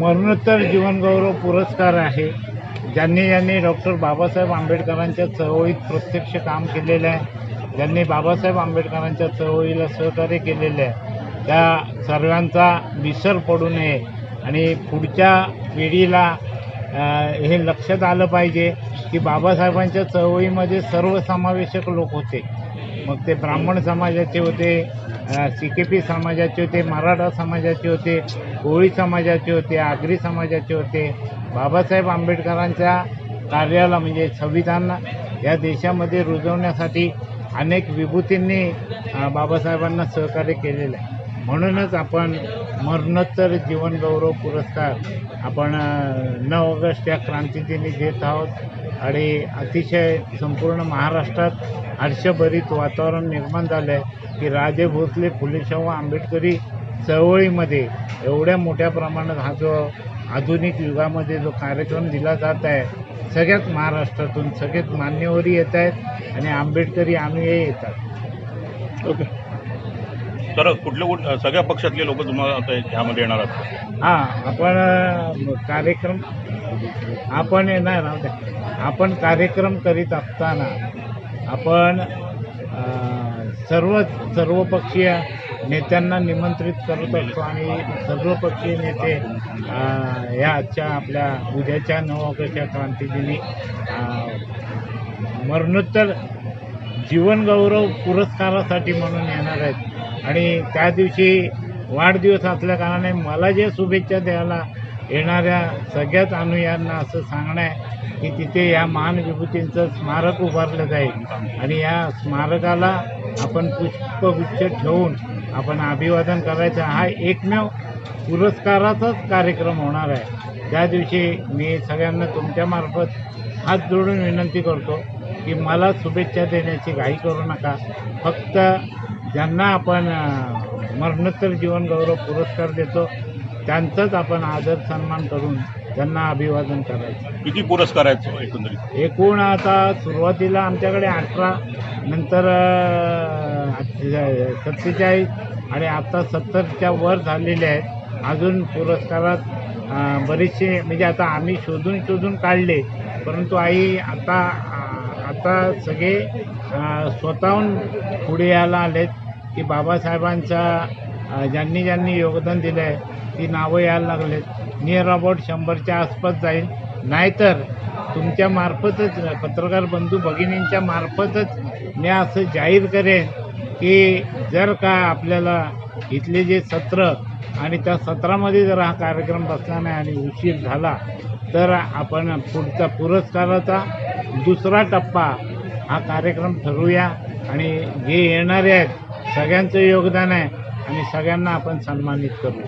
मरणोत्तर जीवनगौरव पुरस्कार आहे. ज्यांनी ज्यांनी डॉक्टर बाबासाहेब आंबेडकरांच्या चळवळीत प्रत्यक्ष काम केलेलं आहे. ज्यांनी बाबासाहेब आंबेडकरांच्या चळवळीला सहकार्य केलेलं आहे. त्या सर्वांचा विसर पडू नये आणि पुढच्या पिढीला हे लक्षात आलं पाहिजे की बाबासाहेबांच्या चळवळीमध्ये सर्वसमावेशक लोक होते. मग ते ब्राह्मण समाजाचे होते सी के पी समाजाचे होते मराठा समाजाचे होते कोळी समाजाचे होते आगरी समाजाचे होते. बाबासाहेब आंबेडकरांच्या कार्याला म्हणजे संविधान या देशामध्ये रुजवण्यासाठी अनेक विभूतींनी बाबासाहेबांना सहकार्य केलेलं आहे. म्हणूनच आपण मरणोत्तर जीवनगौरव पुरस्कार आपण नऊ ऑगस्ट या क्रांतीदिनी देत आहोत. आणि अतिशय संपूर्ण महाराष्ट्रात हर्षभरीत वातावरण निर्माण झालं आहे की राजे भोसले फुलेशाहू आंबेडकरी चळवळीमध्ये एवढ्या मोठ्या प्रमाणात हा जो आधुनिक युगामध्ये जो कार्यक्रम दिला जात आहे सगळ्याच महाराष्ट्रातून सगळेच मान्यवरी येत आहेत आणि आंबेडकरी आम्ही येतात. ओके. तर कुठले कुठ सगळ्या पक्षातले लोक तुम्हाला आता ह्यामध्ये येणार आहात? हां आपण कार्यक्रम आपण येणार आपण कार्यक्रम करीत असताना आपण सर्व सर्वपक्षीय नेत्यांना निमंत्रित करत असतो आणि सर्वपक्षीय नेते अ, या आजच्या आपल्या उद्याच्या नऊ ऑगस्टच्या क्रांतीदिनी मरणोत्तर जीवनगौरव पुरस्कारासाठी म्हणून येणार आहेत. आणि त्या दिवशी वाढदिवस असल्या कारणाने मला जे शुभेच्छा द्यायला येणाऱ्या सगळ्याच अनुयांना असं सांगणं आहे की तिथे या महान विभूतींचं स्मारक उभारलं जाईल. आणि या स्मारकाला आपण पुष्पगुच्छ ठेवून आपण अभिवादन करायचं. हा एकमेव पुरस्काराचाच कार्यक्रम होणार आहे. त्या दिवशी मी सगळ्यांना तुमच्यामार्फत हात जोडून विनंती करतो की मला शुभेच्छा देण्याची घाई करू नका. फक्त ज्यांना आपण मरणोत्तर जीवन गौरव पुरस्कार देतो त्यांचाच आपण आदर सन्मान करून त्यांना अभिवादन करायचं. किती पुरस्कार आहेत एकंदरीत? एकूण आता सुरुवातीला आमच्याकडे अठरा नंतर सत्तेचाळीस आणि आता सत्तरच्या वर झालेले आहेत. अजून पुरस्कारात बरेचसे म्हणजे आता आम्ही शोधून शोधून काढले परंतु आई आता आता सगळे स्वतःहून पुढे यायला आलेत की बाबासाहेबांच्या ज्यांनी ज्यांनी योगदान दिलं आहे ती नावं यायला लागलेत. नियर अबाउट शंभरच्या आसपास जाईल. नाहीतर तुमच्या मार्फतच पत्रकार बंधू भगिनींच्या मार्फतच मी असं जाहीर करेन की जर का आपल्याला इथले जे सत्र आणि त्या सत्रामध्ये जर हा कार्यक्रम बसला नाही आणि उशीर झाला तर आपण पुढचा पुरस्काराचा दुसरा टप्पा हा कार्यक्रम ठरवूया आणि जे येणारे आहेत सगळ्यांचं योगदान आहे आणि सगळ्यांना आपण सन्मानित करू.